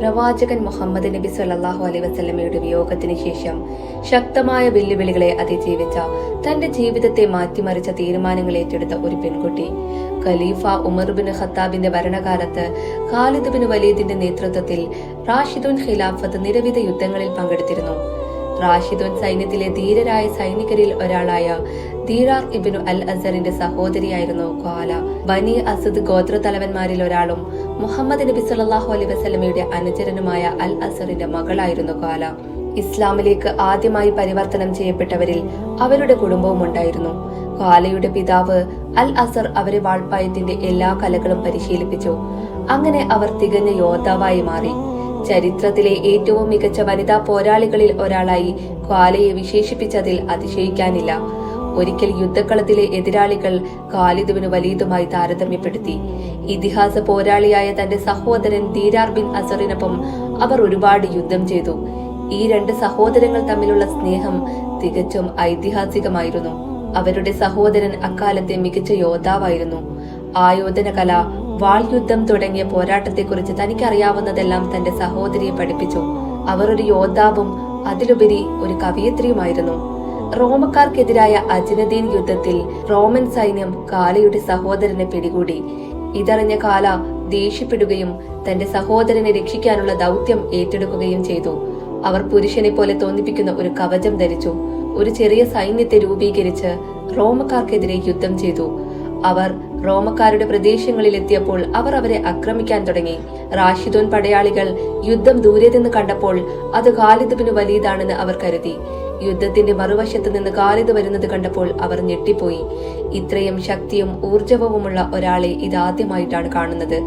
പ്രവാചകൻ മുഹമ്മദ് നബി സല്ലാഹു അലൈ വസ്ലമയുടെ വിയോഗത്തിന് ശേഷം ശക്തമായ വെല്ലുവിളികളെ അതിജീവിച്ച തന്റെ ജീവിതത്തെ മാറ്റിമറിച്ച തീരുമാനങ്ങൾ ഏറ്റെടുത്ത ഒരു പെൺകുട്ടി. ഖലീഫ ഉമർ ബിൻ ഖത്താബിന്റെ ഭരണകാലത്ത് ഖാലിദ് ബിൻ വലീദിന്റെ നേതൃത്വത്തിൽ റാഷിദുൻ ഖിലാഫത്ത് നിരവധി യുദ്ധങ്ങളിൽ പങ്കെടുത്തിരുന്നു. റാഷിദുൻ സൈന്യത്തിലെ ധീരരായ സൈനികരിൽ ഒരാളായ ദീറാർ ഇബിനു അൽ അസറിന്റെ സഹോദരിയായിരുന്നു ഖാല ബനി അസദ് ഗോത്ര തലവന്മാരിൽ ഒരാളും മുഹമ്മദ് നബി സല്ലാഹു അലൈ വസല്ലമയുടെ അനുചരനുമായ അൽ അസറിന്റെ മകളായിരുന്നു കാല. ഇസ്ലാമിലേക്ക് ആദ്യമായി പരിവർത്തനം ചെയ്യപ്പെട്ടവരിൽ അവരുടെ കുടുംബവും ഉണ്ടായിരുന്നു. കാലയുടെ പിതാവ് അൽ അസർ അവരെ വാൾപ്പായത്തിന്റെ എല്ലാ കലകളും പരിശീലിപ്പിച്ചു. അങ്ങനെ അവർ തികഞ്ഞ യോദ്ധാവായി മാറി. ചരിത്രത്തിലെ ഏറ്റവും മികച്ച വനിതാ പോരാളികളിൽ ഒരാളായി കാലയെ വിശേഷിപ്പിച്ചതിൽ അതിശയിക്കാനില്ല. ഒരിക്കൽ യുദ്ധക്കളത്തിലെ എതിരാളികൾ ഖാലിദുവിന് വലീദുമായി താരതമ്യപ്പെടുത്തി. ഇതിഹാസ പോരാളിയായ തന്റെ സഹോദരൻ ദീരാർ ബിൻ അസറിനൊപ്പം അവർ ഒരുപാട് യുദ്ധം ചെയ്തു. ഈ രണ്ട് സഹോദരങ്ങൾ തമ്മിലുള്ള സ്നേഹം തികച്ചും ഐതിഹാസികമായിരുന്നു. അവരുടെ സഹോദരൻ അക്കാലത്തെ മികച്ച യോദ്ധാവായിരുന്നു. ആയോധന കല വാൾ യുദ്ധം തുടങ്ങിയ പോരാട്ടത്തെക്കുറിച്ച് തനിക്കറിയാവുന്നതെല്ലാം തന്റെ സഹോദരിയെ പഠിപ്പിച്ചു. അവർ ഒരു യോദ്ധാവും അതിലുപരി ഒരു കവിയത്രിയുമായിരുന്നു. റോമക്കാർക്കെതിരായ അജിനദീൻ യുദ്ധത്തിൽ റോമൻ സൈന്യം കാലയുടെ സഹോദരനെ പിടികൂടി. ഇതറിഞ്ഞ കാല ദേഷ്യപ്പെടുകയും തന്റെ സഹോദരനെ രക്ഷിക്കാനുള്ള ദൗത്യം ഏറ്റെടുക്കുകയും ചെയ്തു. അവർ പുരുഷനെ പോലെ തോന്നിപ്പിക്കുന്ന ഒരു കവചം ധരിച്ചു. ഒരു ചെറിയ സൈന്യത്തെ രൂപീകരിച്ച് റോമക്കാർക്കെതിരെ യുദ്ധം ചെയ്തു. അവർ റോമക്കാരുടെ പ്രദേശങ്ങളിൽ എത്തിയപ്പോൾ അവർ അവരെ ആക്രമിക്കാൻ തുടങ്ങി. റാഷിദോൻ പടയാളികൾ യുദ്ധം ദൂരെ നിന്ന് കണ്ടപ്പോൾ അത് ഖാലിദ് ബിന് വലീദാണെന്ന് അവർ കരുതി. യുദ്ധത്തിന്റെ മറുവശത്ത് നിന്ന് കാലിത് വരുന്നത് കണ്ടപ്പോൾ അവർ ഞെട്ടിപ്പോയി. ഇത്രയും ശക്തിയും ഊർജവുമുള്ള ഒരാളെ ഇതാദ്യമായിട്ടാണ് കാണുന്നത്.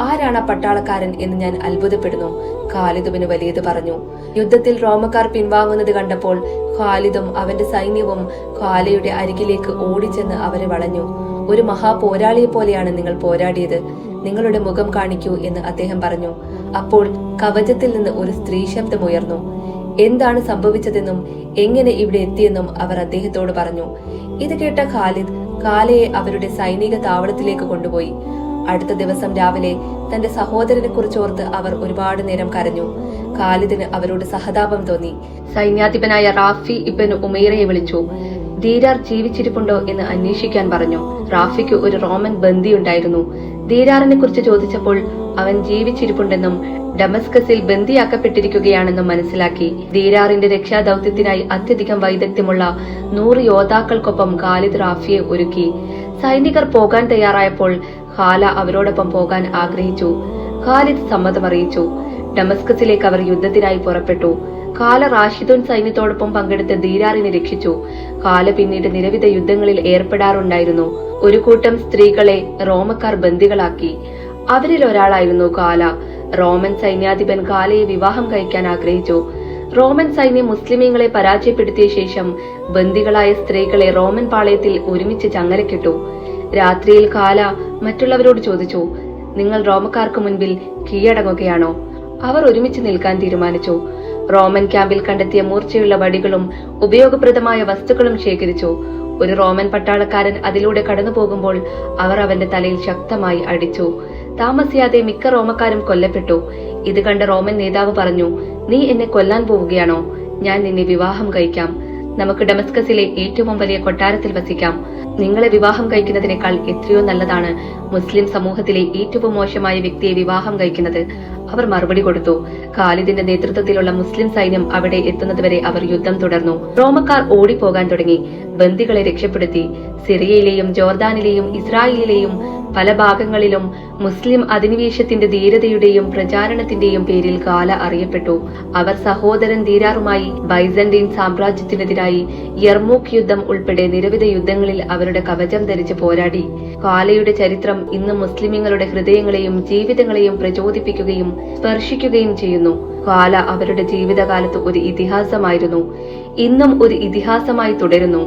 ആരാണ് ആ പട്ടാളക്കാരൻ എന്ന് ഞാൻ അത്ഭുതപ്പെടുന്നു. ഖാലിദുബിന് വലിയത് പറഞ്ഞു. യുദ്ധത്തിൽ റോമക്കാർ പിൻവാങ്ങുന്നത് കണ്ടപ്പോൾ ഖാലിദും അവന്റെ സൈന്യവും ഖാലയുടെ അരികിലേക്ക് ഓടിച്ചെന്ന് അവരെ വളഞ്ഞു. ഒരു മഹാപോരാളിയെ പോലെയാണ് നിങ്ങൾ പോരാടിയത്. നിങ്ങളുടെ മുഖം കാണിക്കൂ എന്ന് അദ്ദേഹം പറഞ്ഞു. അപ്പോൾ കവചത്തിൽ നിന്ന് ഒരു സ്ത്രീ ശബ്ദം ഉയർന്നു. എന്താണ് സംഭവിച്ചതെന്നും എങ്ങനെ ഇവിടെ എത്തിയെന്നും അവർ അദ്ദേഹത്തോട് പറഞ്ഞു. ഇത് കേട്ട ഖാലിദ് കാലയെ അവരുടെ സൈനിക താവളത്തിലേക്ക് കൊണ്ടുപോയി. അടുത്ത ദിവസം രാവിലെ തന്റെ സഹോദരനെ കുറിച്ചോർത്ത് അവർ ഒരുപാട് നേരം കരഞ്ഞു. ഖാലിദിന് അവരോട് സഹതാപം തോന്നി. സൈന്യാധിപനായ റാഫി ഇബൻ ഉമൈറയെ വിളിച്ചു. ധീരാർ ജീവിച്ചിരിപ്പുണ്ടോ എന്ന് അന്വേഷിക്കാൻ പറഞ്ഞു. റാഫിക്ക് ഒരു റോമൻ ബന്ദിയുണ്ടായിരുന്നു. ധീരാറിനെ കുറിച്ച് ചോദിച്ചപ്പോൾ അവൻ ജീവിച്ചിരിപ്പുണ്ടെന്നും ഡമസ്കസിൽ ബന്ദിയാക്കപ്പെട്ടിരിക്കുകയാണെന്നും മനസ്സിലാക്കി. ധീരാറിന്റെ രക്ഷാദൌത്യത്തിനായി അത്യധികം വൈദഗ്ധ്യമുള്ള നൂറ് യോദ്ധാക്കൾക്കൊപ്പം ഖാലിദ് റാഫിയെ ഒരുക്കി. സൈനികർ പോകാൻ തയ്യാറായപ്പോൾ ഖാല അവരോടൊപ്പം പോകാൻ ആഗ്രഹിച്ചു. ഖാലിദ് സമ്മതമറിയിച്ചു. ഡമസ്കസിലേക്ക് അവർ യുദ്ധത്തിനായി പുറപ്പെട്ടു. കാല റാഷിദുൻ സൈന്യത്തോടൊപ്പം പങ്കെടുത്ത് ദീരാറിനെ രക്ഷിച്ചു. കാല പിന്നീട് നിരവിധ യുദ്ധങ്ങളിൽ ഏർപ്പെടാറുണ്ടായിരുന്നു. ഒരു കൂട്ടം സ്ത്രീകളെ റോമക്കാർ ബന്ദികളാക്കി. അവരിൽ ഒരാളായിരുന്നു കാല. റോമൻ സൈന്യാധിപൻ കാലയെ വിവാഹം കഴിക്കാൻ ആഗ്രഹിച്ചു. റോമൻ സൈന്യം മുസ്ലിമീങ്ങളെ പരാജയപ്പെടുത്തിയ ശേഷം ബന്ദികളായ സ്ത്രീകളെ റോമൻ പാളയത്തിൽ ഒരുമിച്ച് ചങ്ങലക്കിട്ടു. രാത്രിയിൽ കാല മറ്റുള്ളവരോട് ചോദിച്ചു നിങ്ങൾ റോമക്കാർക്ക് മുൻപിൽ കീഴടങ്ങുകയാണോ? അവർ ഒരുമിച്ച് നിൽക്കാൻ തീരുമാനിച്ചു. റോമൻ ക്യാമ്പിൽ കണ്ടെത്തിയ മൂർച്ചയുള്ള വടികളും ഉപയോഗപ്രദമായ വസ്തുക്കളും ശേഖരിച്ചു. ഒരു റോമൻ പട്ടാളക്കാരൻ അതിലൂടെ കടന്നു പോകുമ്പോൾ അവർ അവന്റെ തലയിൽ ശക്തമായി അടിച്ചു. താമസിയാതെ മിക്ക റോമക്കാരും കൊല്ലപ്പെട്ടു. ഇത് കണ്ട റോമൻ നേതാവ് പറഞ്ഞു നീ എന്നെ കൊല്ലാൻ പോവുകയാണോ? ഞാൻ നിന്നെ വിവാഹം കഴിക്കാം. നമുക്ക് ഡെമസ്കസിലെ ഏറ്റവും വലിയ കൊട്ടാരത്തിൽ വസിക്കാം. നിങ്ങളെ വിവാഹം കഴിക്കുന്നതിനേക്കാൾ എത്രയോ നല്ലതാണ് മുസ്ലിം സമൂഹത്തിലെ ഏറ്റവും മോശമായ വ്യക്തിയെ വിവാഹം കഴിക്കുന്നത്. അവർ മറുപടി കൊടുത്തു. ഖാലിദിന്റെ നേതൃത്വത്തിലുള്ള മുസ്ലിം സൈന്യം അവിടെ എത്തുന്നതുവരെ അവർ യുദ്ധം തുടർന്നു. റോമക്കാർ ഓടിപ്പോകാൻ തുടങ്ങി. ബന്ദികളെ രക്ഷപ്പെടുത്തി. സിറിയയിലെയും ജോർദാനിലെയും ഇസ്രായേലിലെയും പല ഭാഗങ്ങളിലും മുസ്ലിം അധിനിവേശത്തിന്റെ ധീരതയുടെയും പ്രചാരണത്തിന്റെയും പേരിൽ കാല അറിയപ്പെട്ടു. അവർ സഹോദരൻ ധീരാറുമായി ബൈസന്റീൻ സാമ്രാജ്യത്തിനെതിരായി യർമൂക്ക് യുദ്ധം ഉൾപ്പെടെ നിരവധി യുദ്ധങ്ങളിൽ അവരുടെ കവചം ധരിച്ച് പോരാടി. കാലയുടെ ചരിത്രം ഇന്ന് മുസ്ലിമുകളുടെ ഹൃദയങ്ങളെയും ജീവിതങ്ങളെയും പ്രചോദിപ്പിക്കുകയും സ്പർശിക്കുകയും ചെയ്യുന്നു. കാല അവരുടെ ജീവിതകാലത്ത് ഒരു ഇതിഹാസമായിരുന്നു. ഇന്നും ഒരു ഇതിഹാസമായി തുടരുന്നു.